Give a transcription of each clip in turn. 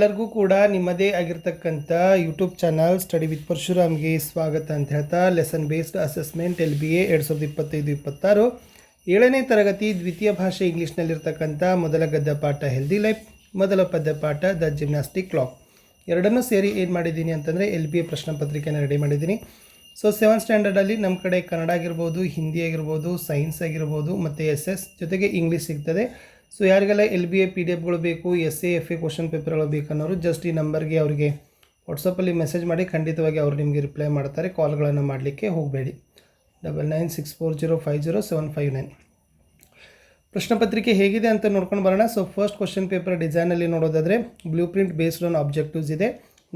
ಎಲ್ಲರಿಗೂ ಕೂಡ ನಿಮ್ಮದೇ ಆಗಿರ್ತಕ್ಕಂಥ ಯೂಟ್ಯೂಬ್ ಚಾನಲ್ ಸ್ಟಡಿ ವಿತ್ ಪರಶುರಾಮ್ಗೆ ಸ್ವಾಗತ ಅಂತ ಹೇಳ್ತಾ lesson based assessment L B A ಎರಡು ಸಾವಿರದ ಇಪ್ಪತ್ತೈದು, ಇಪ್ಪತ್ತಾರು. ಏಳನೇ ತರಗತಿ ದ್ವಿತೀಯ ಭಾಷೆ ಇಂಗ್ಲೀಷ್ನಲ್ಲಿರ್ತಕ್ಕಂಥ ಮೊದಲ ಗದ್ದ ಪಾಠ ಹೆಲ್ದಿ ಲೈಫ್ ಮೊದಲ ಪದ್ಯ ಪಾಠ ದ ಜಿಮ್ನಾಸ್ಟಿಕ್ ಕ್ಲಾಕ್ ಎರಡನ್ನೂ ಸೇರಿ ಏನು ಮಾಡಿದ್ದೀನಿ ಅಂತಂದರೆ ಎಲ್ ಬಿ ಎ ಪ್ರಶ್ನೆ ಪತ್ರಿಕೆಯನ್ನು ರೆಡಿ ಮಾಡಿದ್ದೀನಿ. ಸೊ ಸೆವೆನ್ ಸ್ಟ್ಯಾಂಡರ್ಡಲ್ಲಿ ನಮ್ಮ ಕಡೆ ಕನ್ನಡ ಆಗಿರ್ಬೋದು, ಹಿಂದಿ ಆಗಿರ್ಬೋದು ಸೈನ್ಸ್ ಆಗಿರ್ಬೋದು ಮತ್ತು ಎಸ್ ಎಸ್ ಜೊತೆಗೆ ಇಂಗ್ಲೀಷ್ ಸಿಗ್ತದೆ. ಸೊ ಯಾರಿಗೆಲ್ಲ L B A P D ಎಫ್ಗಳು ಬೇಕು S A F A question ಪೇಪರ್ಗಳು ಬೇಕನ್ನೋರು ಜಸ್ಟ್ ಈ ನಂಬರ್ಗೆ ಅವರಿಗೆ ವಾಟ್ಸಪ್ಪಲ್ಲಿ ಮೆಸೇಜ್ ಮಾಡಿ ಖಂಡಿತವಾಗಿ ಅವರು ನಿಮಗೆ ರಿಪ್ಲೈ ಮಾಡ್ತಾರೆ ಕಾಲ್ಗಳನ್ನು ಮಾಡಲಿಕ್ಕೆ ಹೋಗಬೇಡಿ. Double nine six four zero five zero seven five nine ಪ್ರಶ್ನೆ ಪತ್ರಿಕೆ ಹೇಗಿದೆ ಅಂತ ನೋಡ್ಕೊಂಡು ಬರೋಣ. ಸೊ ಫಸ್ಟ್ ಕ್ವಶನ್ ಪೇಪರ್ ಡಿಸೈನಲ್ಲಿ ನೋಡೋದಾದರೆ blue print based on objectives ಇದೆ.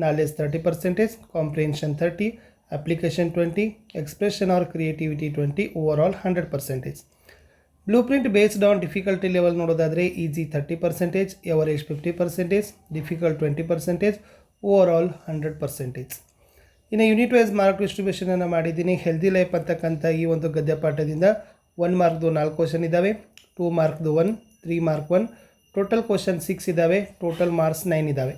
Knowledge thirty percentage comprehension thirty application twenty expression or creativity twenty overall hundred percentage blueprint based on difficulty level ನೋಡೋದಾದರೆ easy thirty percentage average fifty percentage difficult twenty percentage overall hundred percentage ಇನ್ನು unit wise mark ಡಿಸ್ಟ್ರಿಬ್ಯೂಷನನ್ನು ಮಾಡಿದ್ದೀನಿ. Healthy life ಅಂತಕ್ಕಂಥ ಈ ಒಂದು ಗದ್ಯ ಪಾಠದಿಂದ one ಮಾರ್ಕ್ದು ನಾಲ್ಕು question ಇದ್ದಾವೆ two ಮಾರ್ಕ್ದು one three mark one total question six ಇದ್ದಾವೆ ಟೋಟಲ್ ಮಾರ್ಕ್ಸ್ ನೈನ್ ಇದ್ದಾವೆ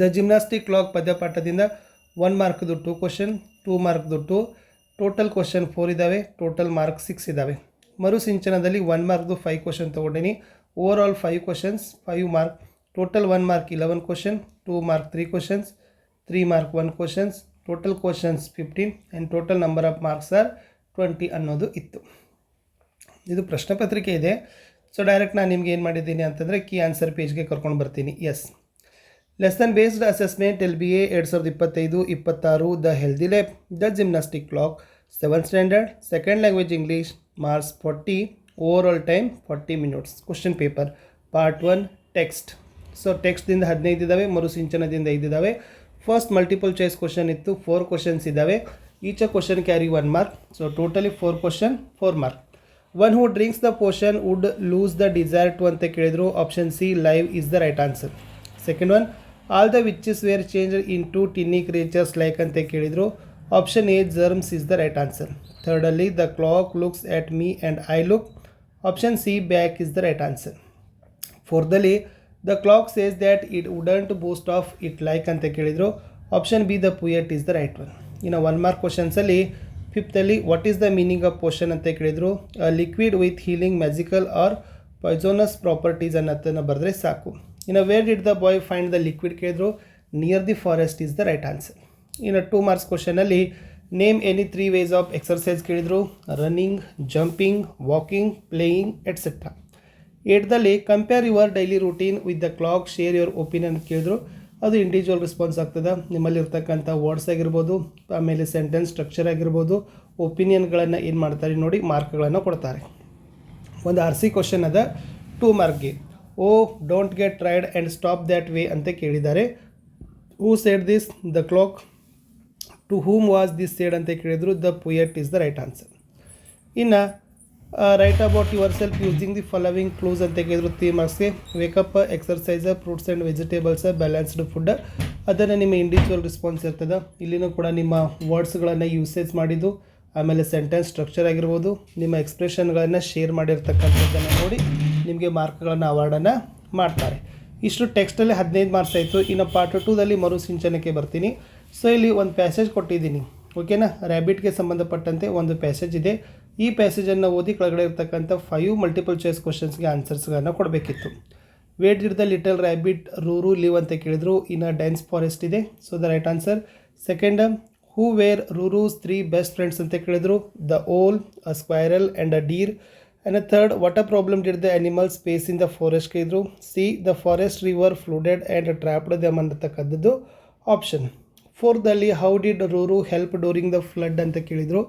ದ ಜಿಮ್ನಾಸ್ಟಿಕ್ ಕ್ಲಾಕ್ ಪದ್ಯಪಾಠದಿಂದ ಒನ್ ಮಾರ್ಕ್ದು ಟೂ ಕ್ವಶನ್ ಟೂ ಮಾರ್ಕ್ದು ಟೂ ಟೋಟಲ್ ಕ್ವಶನ್ ಫೋರ್ ಇದ್ದಾವೆ ಟೋಟಲ್ ಮಾರ್ಕ್ ಸಿಕ್ಸ್ ಇದ್ದಾವೆ ಮರುಸಿಂಚನದಲ್ಲಿ ಒನ್ ಮಾರ್ಕ್ದು ಫೈವ್ ಕ್ವಶನ್ ತೊಗೊಂಡಿನಿ. Overall five questions five mark total one mark eleven question two mark three questions three mark one questions total questions fifteen and total number of marks or twenty ಅನ್ನೋದು ಇತ್ತು. ಇದು ಪ್ರಶ್ನೆ ಪತ್ರಿಕೆ ಇದೆ. So direct ನಾನು ನಿಮ್ಗೆ ಏನು ಮಾಡಿದ್ದೀನಿ ಅಂತಂದರೆ ಕೀ ಆನ್ಸರ್ ಪೇಜ್ಗೆ ಕರ್ಕೊಂಡು ಬರ್ತೀನಿ. S lesson based assessment L B A ಎರಡು ಸಾವಿರದ ಇಪ್ಪತ್ತೈದು, ಇಪ್ಪತ್ತಾರು the healthy lab the gymnastic clock seven standard second language English marks forty overall time forty minutes question paper part one text so ಟೆಕ್ಸ್ಟ್ದಿಂದ ಹದಿನೈದು ಇದ್ದಾವೆ, ಮರುಸಿಂಚನದಿಂದ ಐದಿದ್ದಾವೆ ಫಸ್ಟ್ ಮಲ್ಟಿಪಲ್ ಚಾಯ್ಸ್ ಕ್ವಶನ್ ಇತ್ತು four questions ಇದ್ದಾವೆ. Each question carry one mark so totally four question four mark one who drinks the potion would lose the desire to ಅಂತ ಕೇಳಿದ್ರು. Option C live is the right answer second one all the witches were change into tiny creatures like ಅಂತ ಕೇಳಿದ್ರು. Option A germs is the right answer ಥರ್ಡಲ್ಲಿ the clock looks at me and I look option C back is the right answer ಫೋರ್ದಲ್ಲಿ the clock says that it wouldn't boost of it like ಅಂತ ಕೇಳಿದರು. Option B the poet is the right one ಇನ್ನು one mark ಕ್ವಶನ್ಸಲ್ಲಿ ಫಿಫ್ತಲ್ಲಿ what is the meaning of potion ಅಂತ ಕೇಳಿದರು. Liquid with healing magical or poisonous properties ಅನ್ನೋದನ್ನು ಬರೆದ್ರೆ ಸಾಕು. ಇನ್ನು where did the boy find the liquid ಕೇಳಿದ್ರು. Near the forest is the right answer ಇನ್ನು two marks ಕ್ವಶನಲ್ಲಿ name any three ways of exercise ಕೇಳಿದರು. Running jumping walking playing etcetera ಏಟ್ದಲ್ಲಿ compare your daily routine with the clock share your opinion ಕೇಳಿದ್ರು. ಅದು individual response ಆಗ್ತದೆ. ನಿಮ್ಮಲ್ಲಿರ್ತಕ್ಕಂಥ words ಆಗಿರ್ಬೋದು, ಆಮೇಲೆ sentence structure ಆಗಿರ್ಬೋದು ಒಪಿನಿಯನ್ಗಳನ್ನು ಏನು ಮಾಡ್ತಾರೆ ನೋಡಿ ಮಾರ್ಕ್ಗಳನ್ನು ಕೊಡ್ತಾರೆ. ಒಂದು ಆರ್ ಸಿ ಕ್ವಶನ್ ಅದ two ಮಾರ್ಕ್ಗೆ O don't get tried and stop that way ಅಂತ ಕೇಳಿದ್ದಾರೆ. Who said this the clock to whom was this said ಅಂತ ಕೇಳಿದ್ರು the poet is the right answer ಇನ್ನು write about yourself using the following clues ಅಂತ ಕೇಳಿದ್ರು. Three ಮಾರ್ಕ್ಸ್ಗೆ wake up exercise fruits and vegetables balanced food ಅದನ್ನು ನಿಮ್ಮ individual response ಇರ್ತದೆ. ಇಲ್ಲಿನೂ ಕೂಡ ನಿಮ್ಮ ವರ್ಡ್ಸ್ಗಳನ್ನು ಯೂಸೇಜ್ ಮಾಡಿದ್ದು, ಆಮೇಲೆ ಸೆಂಟೆನ್ಸ್ ಸ್ಟ್ರಕ್ಚರ್ ಆಗಿರ್ಬೋದು, ನಿಮ್ಮ ಎಕ್ಸ್ಪ್ರೆಷನ್ಗಳನ್ನು ಶೇರ್ ಮಾಡಿರ್ತಕ್ಕಂಥದ್ದನ್ನು ನೋಡಿ, ನಿಮಗೆ ಮಾರ್ಕ್ಗಳನ್ನು ಅವಾರ್ಡನ್ನು ಮಾಡ್ತಾರೆ. ಇಷ್ಟು ಟೆಕ್ಸ್ಟಲ್ಲಿ ಹದಿನೈದು ಮಾರ್ಕ್ಸ್ ಆಯಿತು. ಇನ್ನು ಪಾರ್ಟ್ ಟೂದಲ್ಲಿ ಮರುಸಿಂಚನಕ್ಕೆ ಬರ್ತೀನಿ. ಸೊ ಇಲ್ಲಿ ಒಂದು ಪ್ಯಾಸೇಜ್ ಕೊಟ್ಟಿದ್ದೀನಿ. ಓಕೆನಾ ರ್ಯಾಬಿಟ್ಗೆ ಸಂಬಂಧಪಟ್ಟಂತೆ ಒಂದು ಪ್ಯಾಸೇಜ್ ಇದೆ. ಈ ಪ್ಯಾಸೇಜನ್ನು ಓದಿ ಕೆಳಗಡೆ ಇರ್ತಕ್ಕಂಥ ಫೈವ್ ಮಲ್ಟಿಪಲ್ ಚಾಯ್ಸ್ ಕ್ವಶನ್ಸ್ಗೆ ಆನ್ಸರ್ಸ್ಗಳನ್ನು ಕೊಡಬೇಕಿತ್ತು where did the little rabbit Ruru live ಅಂತ ಕೇಳಿದ್ರು. ಇನ್ನು ಡ್ಯಾನ್ಸ್ ಫಾರೆಸ್ಟ್ ಇದೆ. So the right answer second who were Ruru's three best friends ಅಂತ ಕೇಳಿದ್ರು. The owl a squirrel and a deer and a third what a problem did the animal space in the forest ಕೇಳಿದ್ರು C the forest river flooded and trapped them ಅನ್ನತಕ್ಕಂಥದ್ದು option ಫೋರ್ದಲ್ಲಿ how did Ruru help during the flood ಅಂತ ಕೇಳಿದರು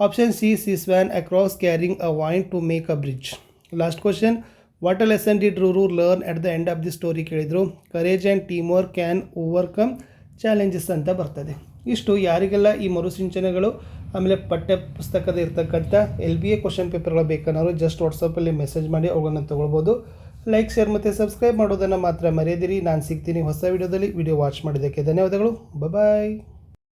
option C C swam across carrying a vine to make a bridge last question what a lesson did Ruru learn at the end of the story ಕೇಳಿದರು courage and team can overcome challenges ಅಂತ ಬರ್ತದೆ. ಇಷ್ಟು ಯಾರಿಗೆಲ್ಲ ಈ ಮರುಸಿಂಚನೆಗಳು ಆಮೇಲೆ ಪಠ್ಯ ಪುಸ್ತಕದ ಇರ್ತಕ್ಕಂಥ ಎಲ್ ಬಿ ಎ ಕ್ವಶನ್ ಪೇಪರ್ಗಳು ಬೇಕನ್ನೋರು ಜಸ್ಟ್ ವಾಟ್ಸಪ್ಪಲ್ಲಿ ಮೆಸೇಜ್ ಮಾಡಿ ಅವುಗಳನ್ನು ತೊಗೊಳ್ಬೋದು. ಲೈಕ್ ಶೇರ್ ಮತ್ತು ಸಬ್ಸ್ಕ್ರೈಬ್ ಮಾಡೋದನ್ನು ಮಾತ್ರ ಮರೆಯದಿರಿ. ನಾನು ಸಿಗ್ತೀನಿ ಹೊಸ ವಿಡಿಯೋದಲ್ಲಿ ವಿಡಿಯೋ ವಾಚ್ ಮಾಡಿದ್ದಕ್ಕೆ ಧನ್ಯವಾದಗಳು. ಬಾಯ್